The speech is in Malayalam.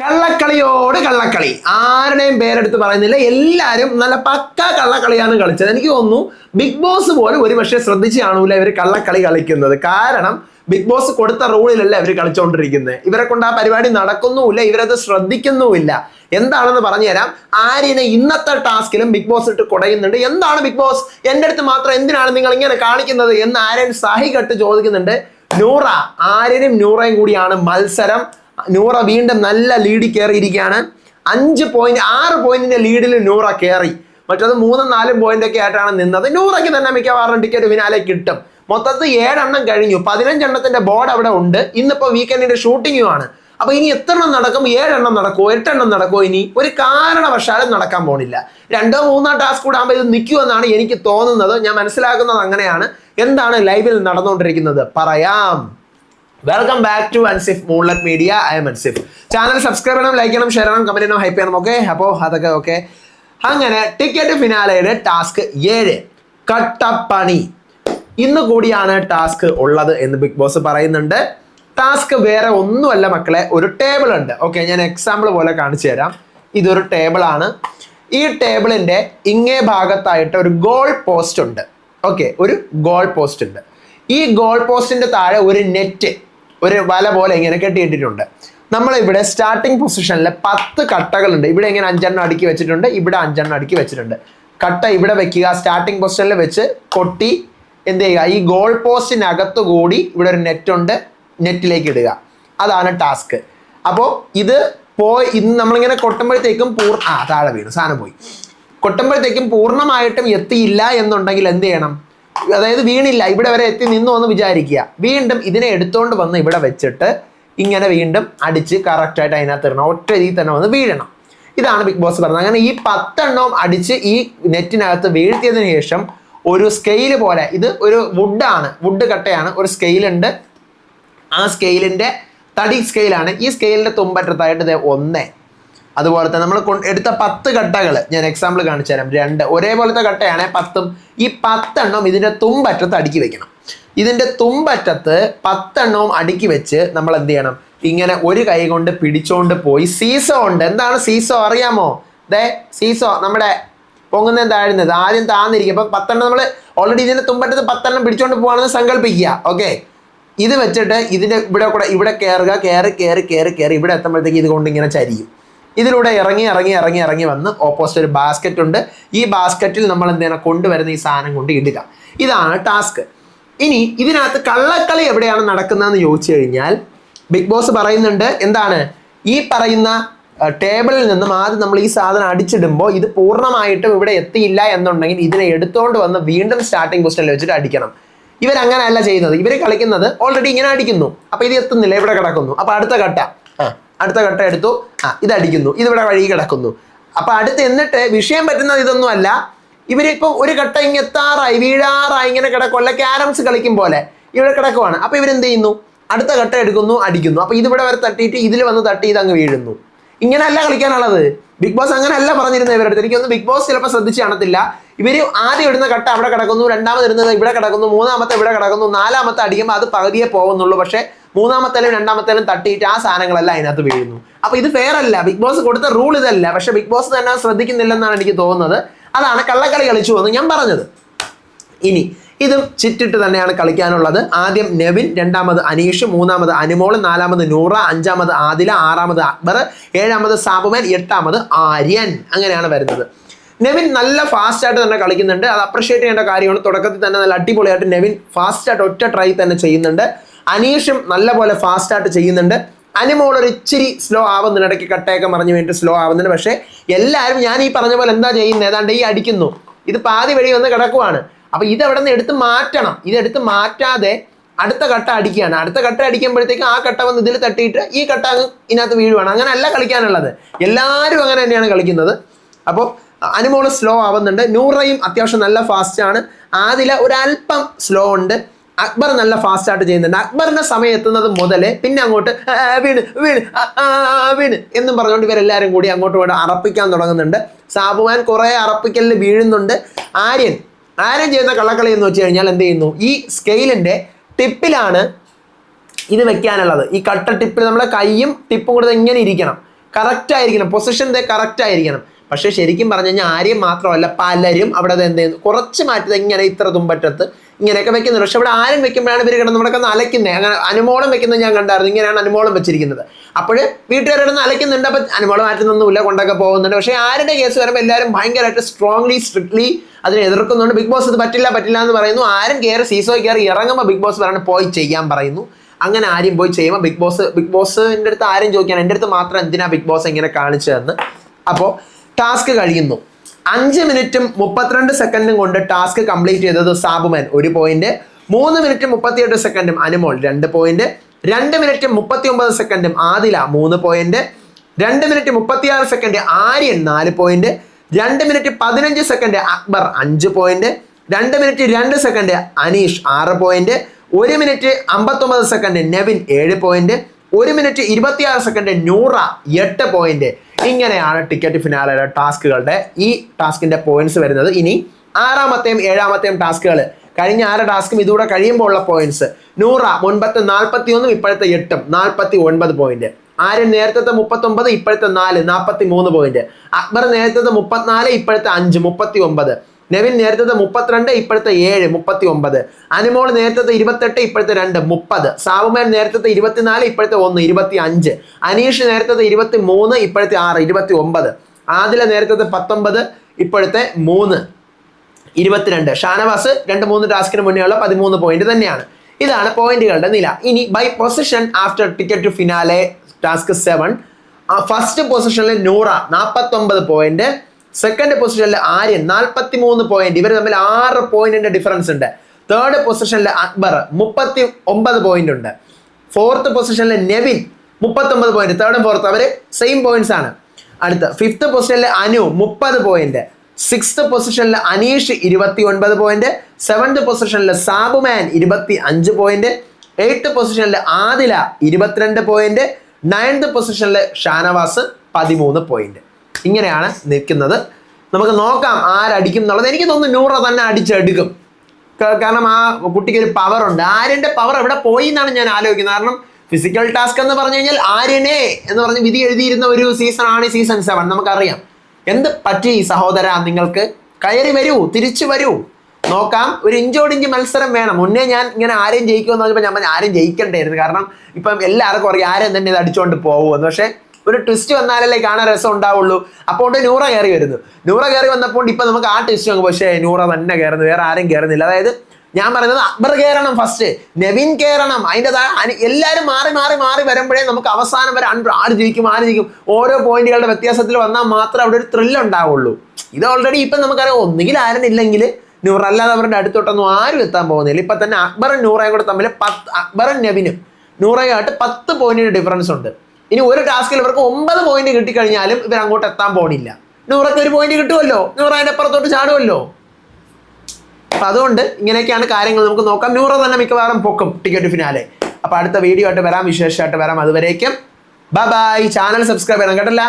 കള്ളക്കളിയോട് കള്ളക്കളി. ആരുടെയും പേരെടുത്ത് പറയുന്നില്ല. എല്ലാവരും നല്ല പക്ക കള്ളക്കളിയാണ് കളിച്ചത്. എനിക്ക് തോന്നുന്നു ബിഗ് ബോസ് പോലും ഒരു പക്ഷേ ശ്രദ്ധിച്ച് കാണൂല ഇവർ കള്ളക്കളി കളിക്കുന്നത്. കാരണം ബിഗ് ബോസ് കൊടുത്ത റൂളിലല്ല ഇവർ കളിച്ചുകൊണ്ടിരിക്കുന്നത് ഇവരെ കൊണ്ട് ആ പരിപാടി നടക്കുന്നുമില്ല. ഇവരത് ശ്രദ്ധിക്കുന്നുമില്ല. എന്താണെന്ന് പറഞ്ഞു തരാം ആര്യനെ ഇന്നത്തെ ടാസ്കിലും ബിഗ് ബോസ് ഇട്ട് കുടയുന്നുണ്ട്. എന്താണ് ബിഗ് ബോസ് എന്റെ അടുത്ത് മാത്രം എന്തിനാണ് നിങ്ങൾ ഇങ്ങനെ കാണിക്കുന്നത് എന്ന് ആര്യൻ സാഹി കട്ട് ചോദിക്കുന്നുണ്ട്. നൂറ. ആര്യനും നൂറയും കൂടിയാണ് മത്സരം. നൂറ വീണ്ടും നല്ല ലീഡിൽ കയറിയിരിക്കുകയാണ് അഞ്ച് പോയിന്റ് ആറ് പോയിന്റിന്റെ ലീഡിൽ നൂറ കയറി മറ്റത് മൂന്നും നാലും പോയിന്റ് ഒക്കെ ആയിട്ടാണ് നിന്നത്. നൂറയ്ക്ക് തന്നെ മിക്കവാറും ടിക്കറ്റ് ഫിനാലെ കിട്ടും. മൊത്തത്തിൽ ഏഴെണ്ണം കഴിഞ്ഞു. പതിനഞ്ചെണ്ണത്തിന്റെ ബോർഡ് അവിടെ ഉണ്ട്. ഇന്നിപ്പോ വീക്കെൻഡിന്റെ ഷൂട്ടിങ്ങും ആണ്. അപ്പൊ ഇനി എത്ര എണ്ണം നടക്കും? ഏഴെണ്ണം നടക്കുമോ എട്ടെണ്ണം നടക്കുമോ ഇനി ഒരു കാരണവശാലും നടക്കാൻ പോണില്ല. രണ്ടോ മൂന്നോ ടാസ്ക് കൂടെ ആകുമ്പോൾ ഇത് നിൽക്കുമെന്നാണ് എനിക്ക് തോന്നുന്നത്. ഞാൻ മനസ്സിലാക്കുന്നത് അങ്ങനെയാണ്. എന്താണ് ലൈവിൽ നടന്നുകൊണ്ടിരിക്കുന്നത്? പറയാം. Welcome back to Ansif moonlight media I M Ansif channel subscribe ചെയ്യണം ലൈക്ക് ചെയ്യണം ഷെയർ ചെയ്യണം കമന്റ് ചെയ്യണം ഹൈപ്പ് ചെയ്യണം ഓക്കെ അപ്പോ അതൊക്കെ ഓക്കെ അങ്ങനെ ടിക്കറ്റ് ഫിനാലയുടെ ടാസ്ക് ഏഴ്. കട്ടപ്പണി. ഇന്ന് കൂടിയാണ് ടാസ്ക് ഉള്ളത് എന്ന് ബിഗ് ബോസ് പറയുന്നുണ്ട്. ടാസ്ക് വേറെ ഒന്നുമല്ല മക്കളെ ഒരു ടേബിൾ ഉണ്ട്. ഓക്കെ ഞാൻ എക്സാമ്പിൾ പോലെ കാണിച്ചു തരാം. ഇതൊരു ടേബിൾ ആണ്. ഈ ടേബിളിന്റെ ഇങ്ങേ ഭാഗത്തായിട്ട് ഒരു ഗോൾ പോസ്റ്റ് ഉണ്ട്. ഓക്കെ ഒരു ഗോൾ പോസ്റ്റ് ഉണ്ട്. ഈ ഗോൾ പോസ്റ്റിന്റെ താഴെ ഒരു നെറ്റ് ഒരു വല പോലെ ഇങ്ങനെ കെട്ടിയിട്ടിട്ടുണ്ട്. നമ്മളിവിടെ സ്റ്റാർട്ടിംഗ് പൊസിഷനിൽ പത്ത് കട്ടകളുണ്ട്. ഇവിടെ ഇങ്ങനെ അഞ്ചെണ്ണം അടുക്കി വെച്ചിട്ടുണ്ട്. ഇവിടെ അഞ്ചെണ്ണം അടുക്കി വെച്ചിട്ടുണ്ട്. കട്ട ഇവിടെ വെക്കുക സ്റ്റാർട്ടിംഗ് പൊസിഷനിൽ വെച്ച് കൊട്ടി എന്ത് ചെയ്യുക ഈ ഗോൾ പോസ്റ്റിനകത്തു കൂടി ഇവിടെ ഒരു നെറ്റ് ഉണ്ട് നെറ്റിലേക്ക് ഇടുക. അതാണ് ടാസ്ക് അപ്പോൾ ഇത് പോയി ഇന്ന് നമ്മളിങ്ങനെ കൊട്ടുമ്പോഴത്തേക്കും പൂർണ ആ താഴെ വീണു സാധനം പോയി. കൊട്ടുമ്പോഴത്തേക്കും പൂർണമായിട്ടും എത്തിയില്ല എന്നുണ്ടെങ്കിൽ എന്ത് ചെയ്യണം? അതായത് വീണില്ല ഇവിടെ വരെ എത്തി നിന്നു എന്ന് വിചാരിക്കുക. വീണ്ടും ഇതിനെ എടുത്തോണ്ട് വന്ന് ഇവിടെ വെച്ചിട്ട് ഇങ്ങനെ വീണ്ടും അടിച്ച് കറക്റ്റായിട്ട് അതിനകത്ത് ഇടണം. ഒറ്റ രീതിയിൽ തന്നെ വന്ന് വീഴണം. ഇതാണ് ബിഗ് ബോസ് പറഞ്ഞത്. അങ്ങനെ ഈ പത്തെണ്ണവും അടിച്ച് ഈ നെറ്റിനകത്ത് വീഴ്ത്തിയതിനു ശേഷം ഒരു സ്കെയിൽ പോലെ ഇത് ഒരു വുഡാണ് വുഡ് കട്ടയാണ് ഒരു സ്കെയിലുണ്ട് ആ സ്കെയിലിന്റെ തടി സ്കെയിലാണ് ഈ സ്കെയിലിന്റെ തുമ്പറ്റത്തായിട്ട് ഇത് ഒന്ന് അതുപോലെ തന്നെ നമ്മൾ എടുത്ത പത്ത് കട്ടകൾ ഞാൻ എക്സാമ്പിൾ കാണിച്ചു തരാം. രണ്ട് ഒരേപോലത്തെ കട്ടയാണ് പത്തും. ഈ പത്തെണ്ണം ഇതിന്റെ തുമ്പറ്റത്ത് അടുക്കി വെക്കണം. ഇതിന്റെ തുമ്പറ്റത്ത് പത്തെണ്ണവും അടുക്കി വെച്ച് നമ്മൾ എന്ത് ചെയ്യണം? ഇങ്ങനെ ഒരു കൈ കൊണ്ട് പിടിച്ചോണ്ട് പോയി. സീസോ ഉണ്ട്. എന്താണ് സീസോ? അറിയാമോ? ദേ സീസോ നമ്മുടെ പൊങ്ങുന്ന താഴ്ന്നത് ആദ്യം താന്നിരിക്കും. അപ്പൊ പത്തെണ്ണം നമ്മൾ ഓൾറെഡി ഇതിന്റെ തുമ്പറ്റത്ത് പത്തെണ്ണം പിടിച്ചോണ്ട് പോകാണെന്ന് സങ്കല്പിക്കുക ഓക്കെ ഇത് വെച്ചിട്ട് ഇതിന്റെ ഇവിടെ കൂടെ ഇവിടെ കയറുക കയറി കയറി കയറി കയറി ഇവിടെ എത്തുമ്പോഴത്തേക്ക് ഇത് കൊണ്ട് ഇങ്ങനെ ചരിയും. ഇതിലൂടെ ഇറങ്ങി ഇറങ്ങി ഇറങ്ങി ഇറങ്ങി വന്ന് ഓപ്പോസിറ്റ് ഒരു ബാസ്ക്കറ്റ് ഉണ്ട്. ഈ ബാസ്ക്കറ്റിൽ നമ്മൾ എന്ത് ചെയ്യണം? കൊണ്ടുവരുന്ന ഈ സാധനം കൊണ്ട് ഇടുക. ഇതാണ് ടാസ്ക് ഇനി ഇതിനകത്ത് കള്ളക്കളി എവിടെയാണ് നടക്കുന്നതെന്ന് ചോദിച്ചു കഴിഞ്ഞാൽ ബിഗ് ബോസ് പറയുന്നുണ്ട് എന്താണ്? ഈ പറയുന്ന ടേബിളിൽ നിന്നും ആദ്യം നമ്മൾ ഈ സാധനം അടിച്ചിടുമ്പോൾ ഇത് പൂർണമായിട്ടും ഇവിടെ എത്തിയില്ല എന്നുണ്ടെങ്കിൽ ഇതിനെ എടുത്തുകൊണ്ട് വന്ന് വീണ്ടും സ്റ്റാർട്ടിംഗ് പൊസിഷനിൽ വെച്ചിട്ട് അടിക്കണം. ഇവരങ്ങനെയല്ല ചെയ്യുന്നത്. ഇവർ കളിക്കുന്നത് ഓൾറെഡി ഇങ്ങനെ അടിക്കുന്നു. അപ്പൊ ഇത് എത്തുന്നില്ല. ഇവിടെ കിടക്കുന്നു. അപ്പൊ അടുത്ത ഘട്ട. അടുത്ത ഘട്ടം എടുത്തു. ആ ഇത് അടിക്കുന്നു ഇതിവിടെ വഴി കിടക്കുന്നു. അപ്പൊ അടുത്ത് എന്നിട്ട് വിഷയം പറ്റുന്നത് ഇതൊന്നും അല്ല. ഇവരിപ്പോ ഒരു ഘട്ടം ഇങ്ങനെ എത്താറായി വീഴാറായി ഇങ്ങനെ കിടക്കുമല്ല ക്യാരംസ് കളിക്കും പോലെ ഇവിടെ കിടക്കുവാണ്. അപ്പൊ ഇവരെന്ത് ചെയ്യുന്നു? അടുത്ത ഘട്ടം എടുക്കുന്നു അടിക്കുന്നു. അപ്പൊ ഇതിവിടെ വരെ തട്ടിയിട്ട് ഇതിൽ വന്ന് തട്ടി ഇത് അങ്ങ് വീഴുന്നു. ഇങ്ങനെയല്ല കളിക്കാനുള്ളത്. ബിഗ് ബോസ് അങ്ങനെയല്ല പറഞ്ഞിരുന്നത് ഇവരുടെ അടുത്ത്. എനിക്കൊന്ന് ബിഗ് ബോസ് ചിലപ്പോൾ ശ്രദ്ധിച്ച് കാണത്തില്ല. ഇവർ ആദ്യം ഇടുന്ന കട്ട അവിടെ കിടക്കുന്നു രണ്ടാമത് ഇടുന്നത് ഇവിടെ കിടക്കുന്നു മൂന്നാമത്തെ ഇവിടെ കിടക്കുന്നു നാലാമത്തെ അടിക്കുമ്പോൾ അത് പകുതിയെ പോകുന്നുള്ളൂ. പക്ഷേ മൂന്നാമത്തേലും രണ്ടാമത്തേലും തട്ടിയിട്ട് ആ സാധനങ്ങളെല്ലാം അതിനകത്ത് വീഴുന്നു. അപ്പൊ ഇത് ഫെയർ അല്ല ബിഗ് ബോസ് കൊടുത്ത റൂൾ ഇതല്ല. പക്ഷെ ബിഗ് ബോസ് തന്നെ ശ്രദ്ധിക്കുന്നില്ലെന്നാണ് എനിക്ക് തോന്നുന്നത്. അതാണ് കള്ളക്കളി കളിച്ചു എന്ന് ഞാൻ പറഞ്ഞത്. ഇനി ഇതും ചിറ്റിട്ട് തന്നെയാണ് കളിക്കാനുള്ളത്. ആദ്യം നെവിൻ രണ്ടാമത് അനീഷ് മൂന്നാമത് അനുമോൾ നാലാമത് നൂറ അഞ്ചാമത് ആദില ആറാമത് അക്ബർ ഏഴാമത് സാബുമൻ എട്ടാമത് ആര്യൻ. അങ്ങനെയാണ് വരുന്നത്. നെവിൻ നല്ല ഫാസ്റ്റ് ആയിട്ട് തന്നെ കളിക്കുന്നുണ്ട്. അത് അപ്രിഷിയേറ്റ് ചെയ്യേണ്ട കാര്യമാണ്. തുടക്കത്തിൽ തന്നെ നല്ല അടിപൊളിയായിട്ട് നെവിൻ ഫാസ്റ്റ് ആയിട്ട് ഒറ്റ ട്രൈ തന്നെ ചെയ്യുന്നുണ്ട്. അനീഷും നല്ല പോലെ ഫാസ്റ്റായിട്ട് ചെയ്യുന്നുണ്ട്. അനിമോൾ ഒരു ഇച്ചിരി സ്ലോ ആവുന്നുണ്ട്. ഇടയ്ക്ക് കട്ടയൊക്കെ മറിഞ്ഞു വേണ്ടിയിട്ട് സ്ലോ ആവുന്നുണ്ട്. പക്ഷേ എല്ലാവരും ഞാൻ ഈ പറഞ്ഞ പോലെ എന്താ ചെയ്യുന്നത് ഏതാണ്ട് ഈ അടിക്കുന്നു. ഇത് പാതി വഴി വന്ന് കിടക്കുവാണ്. അപ്പോൾ ഇത് അവിടെ നിന്ന് എടുത്ത് മാറ്റണം. ഇതെടുത്ത് മാറ്റാതെ അടുത്ത കട്ട അടിക്കുകയാണ്. അടുത്ത കട്ട അടിക്കുമ്പോഴത്തേക്ക് ആ കട്ട വന്ന് ഇതിൽ തട്ടിയിട്ട് ഈ കട്ട അങ്ങ് ഇതിനകത്ത് വീഴുവാണ്. അങ്ങനെയല്ല കളിക്കാനുള്ളത്. എല്ലാവരും അങ്ങനെ തന്നെയാണ് കളിക്കുന്നത്. അപ്പോൾ അനുമോൾ സ്ലോ ആവുന്നുണ്ട്. നൂറയും അത്യാവശ്യം നല്ല ഫാസ്റ്റാണ് ആദില ഒരല്പം സ്ലോ ഉണ്ട്. അക്ബർ നല്ല ഫാസ്റ്റ് ആയിട്ട് ചെയ്യുന്നുണ്ട്. അക്ബറിന്റെ സമയം എത്തുന്നത് മുതലേ പിന്നെ അങ്ങോട്ട് വീണ് വീണ് വീണ് എന്നും പറഞ്ഞുകൊണ്ട് ഇവരെല്ലാവരും കൂടി അങ്ങോട്ട് ഇവിടെ അറപ്പിക്കാൻ തുടങ്ങുന്നുണ്ട്. സാബുമാൻ കുറേ അറപ്പിക്കലിൽ വീഴുന്നുണ്ട്. ആര്യൻ ആര്യൻ ചെയ്യുന്ന കള്ളക്കളി എന്ന് വെച്ച് കഴിഞ്ഞാൽ എന്ത് ചെയ്യുന്നു? ഈ സ്കെയിലിന്റെ ടിപ്പിലാണ് ഇത് വെക്കാനുള്ളത്. ഈ കട്ട ടിപ്പിൽ നമ്മുടെ കൈയും ടിപ്പും കൂടെ ഇങ്ങനെ ഇരിക്കണം. കറക്റ്റ് ആയിരിക്കണം. പൊസിഷൻ കറക്റ്റ് ആയിരിക്കണം. പക്ഷേ ശരിക്കും പറഞ്ഞു കഴിഞ്ഞാൽ ആര്യം മാത്രമല്ല പലരും അവിടെ എന്ത് ചെയ്യുന്നു? കുറച്ച് മാറ്റത് ഇങ്ങനെ ഇത്ര തുമ്പറ്റത്ത് ഇങ്ങനെയൊക്കെ വെക്കുന്നത് പക്ഷെ ഇവിടെ ആരും വെക്കുമ്പോഴാണ് ഇവർ കിടന്ന് ഇവിടെ കിടന്ന് അലക്കുന്നത് അങ്ങനെ അനുമോളം വെക്കുന്നത് ഞാൻ കണ്ടായിരുന്നു. ഇങ്ങനെയാണ് അനുമോളം വെച്ചിരിക്കുന്നത്. അപ്പോൾ വീട്ടുകാർ കിടന്ന് അലക്കുന്നുണ്ട് അപ്പം അനുമോളം മാറ്റുന്നൊന്നുമില്ല കൊണ്ടൊക്കെ പോകുന്നുണ്ട്. പക്ഷേ ആരുടെ കേസ് വരുമ്പോൾ എല്ലാവരും ഭയങ്കരമായിട്ട് സ്ട്രോങ്ലി സ്ട്രിക്ട്ലി അതിനെ എതിർക്കുന്നുണ്ട്. ബിഗ് ബോസ് ഇത് പറ്റില്ല പറ്റില്ല എന്ന് പറയുന്നു. ആരും കയറി സീസോ കയറി ഇറങ്ങുമ്പോൾ ബിഗ് ബോസ് പറയുന്നത് പോയി ചെയ്യാൻ പറയുന്നു. അങ്ങനെ ആരും പോയി ചെയ്യുമ്പോൾ ബിഗ് ബോസ് ബിഗ് ബോസിന്റെ അടുത്ത് ആരും ചോദിക്കാൻ എന്റെ അടുത്ത് മാത്രം എന്തിനാണ് ബിഗ് ബോസ് ഇങ്ങനെ കാണിച്ചതെന്ന്? അപ്പോൾ ടാസ്ക് കഴിയുന്നു. അഞ്ച് മിനിറ്റും മുപ്പത്തിരണ്ട് സെക്കൻഡും കൊണ്ട് ടാസ്ക് കംപ്ലീറ്റ് ചെയ്തത് സാബുമാൻ. ഒരു പോയിന്റ് മൂന്ന് മിനിറ്റും മുപ്പത്തിയെട്ട് സെക്കൻഡും അനുമോൾ. രണ്ട് പോയിന്റ് രണ്ട് മിനിറ്റും മുപ്പത്തി ഒമ്പത് സെക്കൻഡും ആദില. മൂന്ന് പോയിന്റ് രണ്ട് മിനിറ്റ് മുപ്പത്തിയാറ് സെക്കൻഡ് ആര്യൻ. നാല് പോയിന്റ് രണ്ട് മിനിറ്റ് പതിനഞ്ച് സെക്കൻഡ് അക്ബർ. അഞ്ച് പോയിന്റ് രണ്ട് മിനിറ്റ് രണ്ട് സെക്കൻഡ് അനീഷ്. ആറ് പോയിന്റ് ഒരു മിനിറ്റ് അമ്പത്തൊമ്പത് സെക്കൻഡ് നെവിൻ. ഏഴ് പോയിന്റ് ഒരു മിനിറ്റ് ഇരുപത്തിയാറ് സെക്കൻഡ് നൂറ എട്ട് പോയിന്റ് ഇങ്ങനെയാണ് ടിക്കറ്റ് ഫിനാലയുടെ ടാസ്കുകളുടെ ഈ ടാസ്കിന്റെ പോയിന്റ്സ് വരുന്നത്. ഇനി ആറാമത്തെയും ഏഴാമത്തെയും ടാസ്കുകൾ കഴിഞ്ഞ ആറ് ടാസ്കും ഇതുകൂടെ കഴിയുമ്പോൾ ഉള്ള പോയിന്റ്സ് നൂറ മുൻപത്തെ നാൽപ്പത്തി ഒന്നും ഇപ്പോഴത്തെ എട്ടും. നാൽപ്പത്തി ഒൻപത് പോയിന്റ് ആര്യൻ നേരത്തെ മുപ്പത്തൊമ്പത് ഇപ്പോഴത്തെ നാല്. നാൽപ്പത്തി മൂന്ന് പോയിന്റ് അക്ബർ നേരത്തെ മുപ്പത്തിനാല് ഇപ്പോഴത്തെ അഞ്ച്. മുപ്പത്തി ഒമ്പത് നെവിൻ നേരത്തെ മുപ്പത്തിരണ്ട് ഇപ്പോഴത്തെ ഏഴ് മുപ്പത്തി ഒമ്പത് അനുമോൾ നേരത്തെ ഇരുപത്തെട്ട് ഇപ്പോഴത്തെ രണ്ട് മുപ്പത്. സാവുമേൻ നേരത്തെ ഇരുപത്തിനാല് ഇപ്പോഴത്തെ ഒന്ന് ഇരുപത്തി അഞ്ച് അനീഷ് നേരത്തെ ഇരുപത്തി മൂന്ന് ഇപ്പോഴത്തെ ആറ് ഇരുപത്തി ഒമ്പത് ആദില നേരത്തെ പത്തൊമ്പത് ഇപ്പോഴത്തെ മൂന്ന് ഇരുപത്തിരണ്ട്. ഷാനവാസ് രണ്ട് മൂന്ന് ടാസ്കിന് മുന്നേ ഉള്ള പതിമൂന്ന് പോയിന്റ് തന്നെയാണ്. ഇതാണ് പോയിന്റുകളുടെ നില. ഇനി by position after ticket finale task seven first പൊസിഷനിൽ നൂറ നാൽപ്പത്തൊമ്പത് പോയിന്റ് സെക്കൻഡ് പൊസിഷനിൽ ആര്യൻ നാൽപ്പത്തി മൂന്ന് പോയിന്റ് ഇവർ തമ്മിൽ ആറ് പോയിന്റിന്റെ ഡിഫറൻസ് ഉണ്ട്. തേർഡ് പൊസിഷനിൽ അക്ബർ മുപ്പത്തി ഒമ്പത് പോയിന്റ് ഉണ്ട് ഫോർത്ത് പൊസിഷനിൽ നെവിൻ മുപ്പത്തൊമ്പത് പോയിന്റ് തേർഡും ഫോർത്ത് അവർ സെയിം പോയിന്റ്സ് ആണ്. അടുത്ത ഫിഫ്ത്ത് പൊസിഷനിൽ അനു മുപ്പത് പോയിന്റ് സിക്സ്ത് പൊസിഷനിൽ അനീഷ് ഇരുപത്തി ഒൻപത് പോയിന്റ് സെവൻത് പൊസിഷനിൽ സാബുമാൻ ഇരുപത്തി അഞ്ച് പോയിന്റ് എയ്ത്ത് പൊസിഷനിൽ ആദില ഇരുപത്തിരണ്ട് പോയിന്റ് നയൻത് പൊസിഷനിൽ ഷാനവാസ് പതിമൂന്ന് പോയിന്റ് ഇങ്ങനെയാണ് നിൽക്കുന്നത്. നമുക്ക് നോക്കാം ആരടിക്കും എന്നുള്ളത്. എനിക്ക് തോന്നുന്നു നൂറ തന്നെ അടിച്ചെടുക്കും. കാരണം ആ കുട്ടിക്ക് ഒരു പവർ ഉണ്ട്. പവർ എവിടെ പോയി എന്നാണ് ഞാൻ ആലോചിക്കുന്നത്. കാരണം ഫിസിക്കൽ ടാസ്ക് എന്ന് പറഞ്ഞു കഴിഞ്ഞാൽ ആര്യനെ എന്ന് പറഞ്ഞ് വിധി എഴുതിയിരുന്ന ഒരു സീസൺ ആണ് സീസൺ സെവൻ നമുക്കറിയാം. എന്ത് പറ്റി സഹോദര നിങ്ങൾക്ക്? കയറി വരൂ തിരിച്ചു വരൂ. നോക്കാം. ഒരു ഇഞ്ചോടിഞ്ച് മത്സരം വേണം. മുന്നേ ഞാൻ ഇങ്ങനെ ആരെയും ജയിക്കുമെന്ന് പറഞ്ഞപ്പോൾ ഞാൻ ആരെയും ആരും ജയിക്കണ്ടായിരുന്നു. കാരണം ഇപ്പം എല്ലാവർക്കും അറിയാം ആരും തന്നെ ഇത് അടിച്ചുകൊണ്ട് പോകുമെന്ന്. പക്ഷേ ഒരു ട്വിസ്റ്റ് വന്നാലല്ലേ കാണാൻ രസം ഉണ്ടാവുള്ളൂ. അപ്പോൾ നൂറ കയറി വരുന്നു. നൂറ കയറി വന്നപ്പോൾ ഇപ്പൊ നമുക്ക് ആ ട്വിസ്റ്റ് നോക്കും പക്ഷേ നൂറ തന്നെ കയറുന്നു. വേറെ ആരും കയറുന്നില്ല. അതായത് ഞാൻ പറയുന്നത് അക്ബർ കയറണം ഫസ്റ്റ് നവീൻ കയറണം. അതിന്റെ എല്ലാവരും മാറി മാറി മാറി വരുമ്പോഴേ നമുക്ക് അവസാനം വരെ അൺ ആര് ജയിക്കും ആര് ജയിക്കും. ഓരോ പോയിന്റുകളുടെ വ്യത്യാസത്തിൽ വന്നാൽ മാത്രമേ അവിടെ ഒരു ത്രില്ല് ഉണ്ടാവുള്ളൂ. ഇത് ഓൾറെഡി ഇപ്പം നമുക്കറിയാം ഒന്നുകിൽ ആരനില്ലെങ്കിൽ നൂറ് അല്ലാതെ അവരുടെ അടുത്തോട്ടൊന്നും ആരും എത്താൻ പോകുന്നില്ല. ഇപ്പം തന്നെ അക്ബറും നൂറയും കൂടെ തമ്മിൽ പത്ത് അക്ബറും നവീനും നൂറയുമായിട്ട് പത്ത് പോയിന്റിന് ഡിഫറൻസ് ഉണ്ട്. ഇനി ഒരു ടാസ്കിൽ ഇവർക്ക് ഒമ്പത് പോയിന്റ് കിട്ടിക്കഴിഞ്ഞാലും ഇവർ അങ്ങോട്ട് എത്താൻ പോണില്ല. നൂറൊക്കെ ഒരു പോയിന്റ് കിട്ടുമല്ലോ നൂറ് അതിന്റെ അപ്പുറത്തോട്ട് ചാടുമല്ലോ അപ്പൊ അതുകൊണ്ട് ഇങ്ങനെയൊക്കെയാണ് കാര്യങ്ങൾ നമുക്ക് നോക്കാം. നൂറ് തന്നെ മിക്കവാറും പൊക്കും ടിക്കറ്റ് ഫിനാലെ അപ്പൊ അടുത്ത വീഡിയോ ആയിട്ട് വരാം. വിശേഷമായിട്ട് വരാം. അതുവരേക്കും. ബൈ ബൈ ചാനൽ സബ്സ്ക്രൈബ് ചെയ്യണം കേട്ടല്ല.